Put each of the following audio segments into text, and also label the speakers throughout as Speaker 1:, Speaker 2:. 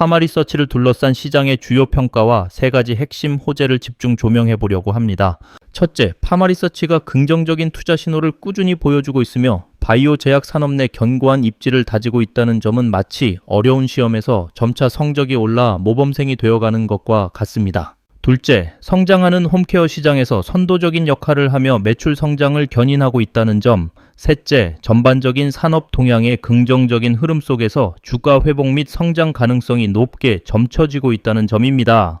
Speaker 1: 파마 리서치를 둘러싼 시장의 주요 평가와 세 가지 핵심 호재를 집중 조명해 보려고 합니다. 첫째, 파마 리서치가 긍정적인 투자 신호를 꾸준히 보여주고 있으며 바이오 제약 산업 내 견고한 입지를 다지고 있다는 점은 마치 어려운 시험에서 점차 성적이 올라 모범생이 되어가는 것과 같습니다. 둘째, 성장하는 홈케어 시장에서 선도적인 역할을 하며 매출 성장을 견인하고 있다는 점. 셋째, 전반적인 산업 동향의 긍정적인 흐름 속에서 주가 회복 및 성장 가능성이 높게 점쳐지고 있다는 점입니다.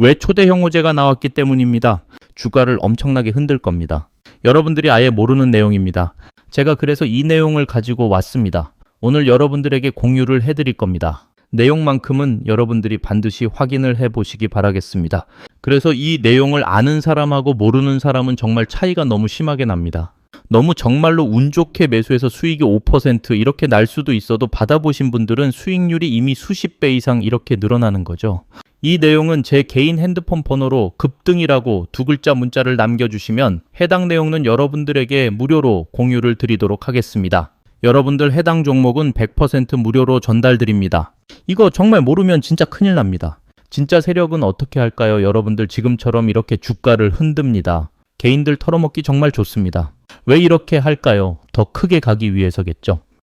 Speaker 1: 왜 초대형 호재가 나왔기 때문입니다. 주가를 엄청나게 흔들 겁니다. 여러분들이 아예 모르는 내용입니다. 제가 그래서 이 내용을 가지고 왔습니다. 오늘 여러분들에게 공유를 해드릴 겁니다. 내용만큼은 여러분들이 반드시 확인을 해 보시기 바라겠습니다. 그래서 이 내용을 아는 사람하고 모르는 사람은 정말 차이가 너무 심하게 납니다. 너무 정말로 운 좋게 매수해서 수익이 5% 이렇게 날 수도 있어도 받아보신 분들은 수익률이 이미 수십 배 이상 이렇게 늘어나는 거죠. 이 내용은 제 개인 핸드폰 번호로 급등이라고 두 글자 문자를 남겨주시면 해당 내용은 여러분들에게 무료로 공유를 드리도록 하겠습니다. 여러분들 해당 종목은 100% 무료로 전달드립니다. 이거 정말 모르면 진짜 큰일 납니다. 진짜 세력은 어떻게 할까요? 여러분들 지금처럼 이렇게 주가를 흔듭니다. 개인들 털어먹기 정말 좋습니다. 왜 이렇게 할까요? 더 크게 가기 위해서겠죠.